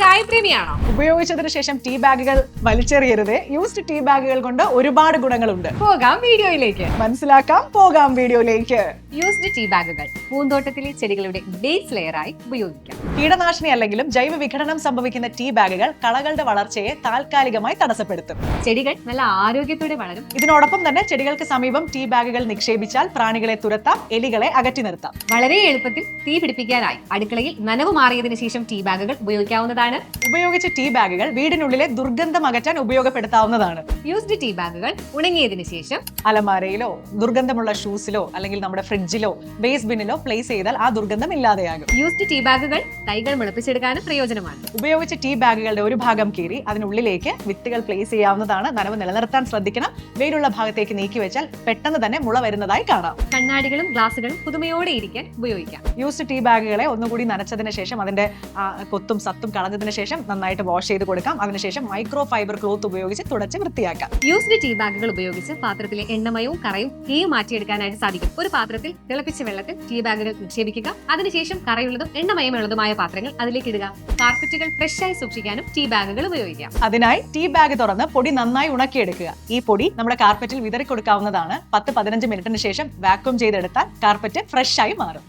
ചായ പ്രേമിയാണോ ഉപയോഗിച്ചതിന് ശേഷം ടീ ബാഗുകൾ വലിച്ചെറിയരുത്. യൂസ്ഡ് ടീ ബാഗുകൾ കൊണ്ട് ഒരുപാട് ഗുണങ്ങളുണ്ട്. പോകാം വീഡിയോയിലേക്ക്. മനസ്സിലാക്കാം പോകാം വീഡിയോയിലേക്ക്. യൂസ്ഡ് ടീ ബാഗുകൾ പൂന്തോട്ടത്തിലെ ചെടികളുടെ ബേസ് ലെയറായി ഉപയോഗിക്കാം. കീടനാശിനി അല്ലെങ്കിലും ജൈവ വിഘടനം സംഭവിക്കുന്ന ടീ ബാഗുകൾ കളകളുടെ വളർച്ചയെ താൽക്കാലികമായി തടസ്സപ്പെടുത്തും. ചെടികൾ നല്ല ആരോഗ്യത്തോടെ വളരും. ഇതിനോടൊപ്പം തന്നെ ചെടികൾക്ക് സമീപം ടീ ബാഗുകൾ നിക്ഷേപിച്ചാൽ പ്രാണികളെ തുരത്താം എലികളെ അകറ്റി നിർത്താം. വളരെ എളുപ്പത്തിൽ തീ പിടിപ്പിക്കാനായി അടുക്കളയിൽ നനവ് മാറിയതിനു ശേഷം ടീ ബാഗുകൾ ഉപയോഗിക്കാവുന്നതാണ്. ഉപയോഗിച്ച ടീ ബാഗുകൾ വീടിനുള്ളിലെ ദുർഗന്ധം അകറ്റാൻ ഉപയോഗപ്പെടുത്താവുന്നതാണ്. യൂസ്ഡ് ടീ ബാഗുകൾ ഉണങ്ങിയതിനു ശേഷം അലമാരയിലോ ദുർഗന്ധമുള്ള ഷൂസിലോ അല്ലെങ്കിൽ നമ്മുടെ ഫ്രിഡ്ജിലോ ബേസ് ബിന്നിലോ പ്ലേസ് ചെയ്താൽ ആ ദുർഗന്ധം ഇല്ലാതെയാകും. യൂസ്ഡ് ടീ ബാഗുകൾ തൈകൾ മുളപ്പിച്ചെടുക്കാനും പ്രയോജനമാണ്. ഉപയോഗിച്ച ടീ ബാഗുകളുടെ ഒരു ഭാഗം കീറി അതിനുള്ളിലേക്ക് വിത്തുകൾ പ്ലേസ് ചെയ്യാവുന്നതാണ്. നനവ് നിലനിർത്താൻ ശ്രദ്ധിക്കണം. വേരുള്ള ഭാഗത്തേക്ക് നീക്കി വെച്ചാൽ പെട്ടെന്ന് തന്നെ മുള വരുന്നതായി കാണാം. കണ്ണാടികളും ഗ്ലാസുകളും പുതുമയോടെ ഇരിക്കാൻ ഉപയോഗിക്കാം. യൂസ്ഡ് ടീ ബാഗുകളെ ഒന്നുകൂടി നനച്ചതിന് ശേഷം അതിന്റെ കൊത്തും സത്തും കളഞ്ഞതിന് ശേഷം നന്നായിട്ട് വാഷ് ചെയ്ത് കൊടുക്കാം. അതിനുശേഷം മൈക്രോ ഫൈബർ ക്ലോത്ത് ഉപയോഗിച്ച് തുടച്ച് വൃത്തിയാക്കാം. യൂസ്ഡ് ടീ ബാഗുകൾ ഉപയോഗിച്ച് പാത്രത്തിലെ എണ്ണമയവും കറയും തീയും മാറ്റിയെടുക്കാനായിട്ട് സാധിക്കും. ഒരു പാത്രത്തിൽ തിളപ്പിച്ച വെള്ളത്തിൽ ടീ ബാഗുകൾ നിക്ഷേപിക്കുക. അതിനുശേഷം കറയുള്ളതും എണ്ണമയമുള്ളതുമായ പാത്രങ്ങൾ അതിലേക്ക് ഇടുക. കാർപ്പറ്റുകൾ ഫ്രഷായി സൂക്ഷിക്കാനും ടീ ബാഗുകൾ ഉപയോഗിക്കാം. അതിനായി ടീ ബാഗ് തുറന്ന് പൊടി നന്നായി ഉണക്കിയെടുക്കുക. ഈ പൊടി നമ്മുടെ കാർപ്പറ്റിൽ വിതറി കൊടുക്കാവുന്നതാണ്. പത്ത് പതിനഞ്ച് മിനിറ്റിന് ശേഷം വാക്വം ചെയ്തെടുത്താൽ കാർപ്പറ്റ് ഫ്രഷായി ആയി മാറും.